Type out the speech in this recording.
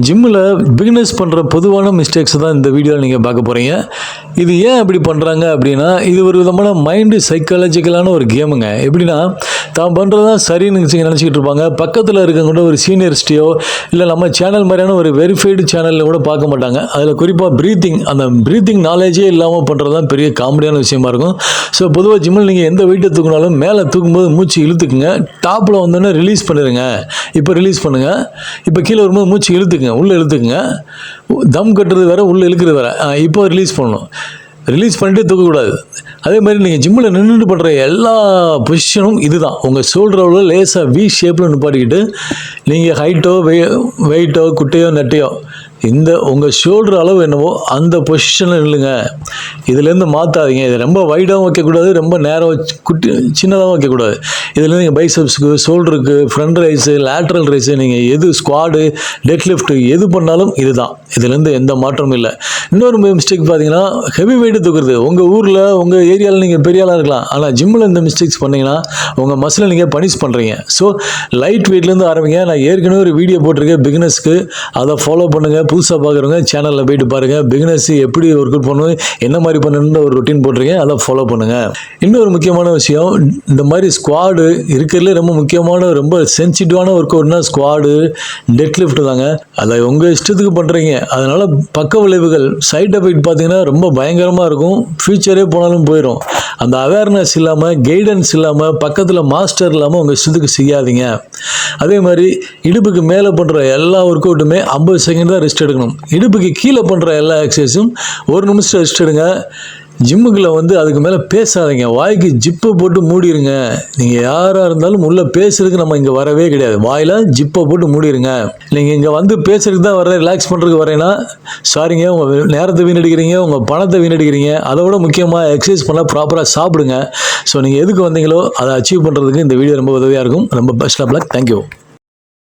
ஜிம்மில் பிகினர்ஸ் பண்ணுற பொதுவான மிஸ்டேக்ஸ் தான் இந்த வீடியோவில் நீங்கள் பார்க்க போகிறீங்க இது ஏன் அப்படி பண்ணுறாங்க அப்படின்னா இது ஒரு விதமான மைண்டு சைக்காலஜிக்கலான ஒரு கேமுங்க எப்படின்னா தான் பண்ணுறது தான் சரின்னு நினச்சிக்கிட்டு இருப்பாங்க. பக்கத்தில் இருக்கவங்க ஒரு சீனியர்ஸ்டியோ இல்லை நம்ம சேனல் மாதிரியான ஒரு வெரிஃபைடு சேனலில் கூட பார்க்க மாட்டாங்க. அதில் குறிப்பாக ப்ரீத்திங் அந்த ப்ரீத்திங் நாலேஜே இல்லாமல் பண்ணுறது தான் பெரிய காமெடியான விஷயமா இருக்கும். ஸோ பொதுவாக ஜிம்மில் நீங்கள் எந்த வெயிட்டை தூக்கினாலும் மேலே தூக்கும்போது மூச்சு இழுத்துக்குங்க. டாப்பில் வந்தோடனே ரிலீஸ் பண்ணிடுங்க இப்போ ரிலீஸ் பண்ணுங்கள் இப்போ கீழே வரும்போது மூச்சு இழுத்துக்குங்க. உள்ளே இழுத்துக்குங்க. தம் கட்டுறது வேற உள்ளே இழுக்கிறது வேறு. இப்போ ரிலீஸ் பண்ணணும். ரிலீஸ் பண்ணிட்டு தூக்கக்கூடாது. அதே மாதிரி நீங்கள் ஜிம்மில் நின்றுட்டு பண்ணுற எல்லா பொசிஷனும் இதுதான். உங்கள் ஷோல்டரோட லேசாக வி ஷேப்பில் நிப்பாட்டிக்கிட்டு நீங்கள் ஹைட்டோ வெயிட்டோ குட்டையோ நெட்டையோ இந்த உங்கள் ஷோல்டர் அளவு என்னவோ அந்த பொசிஷனில் நில்லுங்க. இதுலேருந்து மாற்றாதீங்க இது ரொம்ப வைடாகவும் வைக்கக்கூடாது ரொம்ப நேரம் வச்சு குட்டி சின்னதாகவும் வைக்கக்கூடாது. இதில் நீங்கள் பைசப்ஸுக்கு ஷோல்டருக்கு ஃப்ரண்ட் ரைஸு லேட்ரல் ரைஸு நீங்கள் எது ஸ்குவாடு டெட் லிஃப்ட்டு எது பண்ணாலும் இதுதான். இதுலேருந்து எந்த மாற்றமும் இல்லை. இன்னொரு மிஸ்டேக் பார்த்தீங்கன்னா ஹெவி வெயிட்டு தூக்குறது. உங்கள் ஊரில் உங்கள் ஏரியாவில் நீங்கள் பெரிய ஆளாக இருக்கலாம். ஆனால் ஜிம்மில் இந்த மிஸ்டேக்ஸ் பண்ணிங்கன்னா உங்கள் மசிலை நீங்கள் பனிஷ் பண்ணுறீங்க ஸோ லைட் வெயிட்லேருந்து ஆரம்பிங்க. நான் ஏற்கனவே ஒரு வீடியோ போட்டிருக்கேன் பிகினஸ்க்கு அதை ஃபாலோ பண்ணுங்கள் புதுசாக பார்க்குறவங்க சேனலில் போயிட்டு பாருங்கள் பிகினர்ஸ் எப்படி ஒர்க் அவுட் பண்ணணும் என்ன மாதிரி பண்ணணுன்ற ஒரு ரொட்டீன் போட்டிருக்கேன். அதை ஃபாலோ பண்ணுங்கள் இன்னொரு முக்கியமான விஷயம் இந்த மாதிரி ஸ்குவாடு இருக்கிறதுல ரொம்ப முக்கியமான ரொம்ப சென்சிட்டிவான ஒர்க் அவுட்னா ஸ்குவாடு டெட் லிஃப்ட் தாங்க. அதை உங்கள் இஷ்டத்துக்கு பண்ணுறீங்க அதனால் பக்க விளைவுகள் சைட் எஃபெக்ட் பார்த்தீங்கன்னா ரொம்ப பயங்கரமாக இருக்கும். ஃபியூச்சரே போனாலும் போயிடும் அந்த அவேர்னஸ் இல்லாமல் கைடன்ஸ் இல்லாமல் பக்கத்தில் மாஸ்டர் இல்லாமல் உங்கள் இஷ்டத்துக்கு செய்யாதீங்க. அதே மாதிரி இடுப்புக்கு மேலே பண்ணுற எல்லா ஒர்க் அவுட்டுமே ஐம்பது செகண்ட் தான் ரெஸ்ட் எடுக்கணும். இடுப்புக்கு கீழே பண்ணுற எல்லா எக்ஸசைஸும் ஒரு நிமிஷம் ரெஸ்ட் எடுங்க. ஜிம்முக்குள்ள வந்து அதுக்கு மேலே பேசாதீங்க. வாய்க்கு ஜிப்பை போட்டு மூடிடுங்க நீங்கள் யாராக இருந்தாலும் உள்ளே பேசுறதுக்கு நம்ம இங்கே வரவே கிடையாது. வாயில் ஜிப்பை போட்டு மூடிடுங்க நீங்கள் இங்கே வந்து பேசுறதுக்கு தான் வர ரிலாக்ஸ் பண்ணுறதுக்கு வரேன்னா சாரிங்க உங்கள் நேரத்தை வீணடிக்கிறீங்க உங்கள் பணத்தை வீணடிக்கிறீங்க. அதை விட முக்கியமாக எக்ஸசைஸ் பண்ணால் ப்ராப்பராக சாப்பிடுங்க. ஸோ நீங்கள் எதுக்கு வந்தீங்களோ அதை அச்சீவ் பண்ணுறதுக்கு இந்த வீடியோ ரொம்ப உதவியாக இருக்கும். ரொம்ப பெஸ்ட் ஆஃப் லக் தேங்க்யூ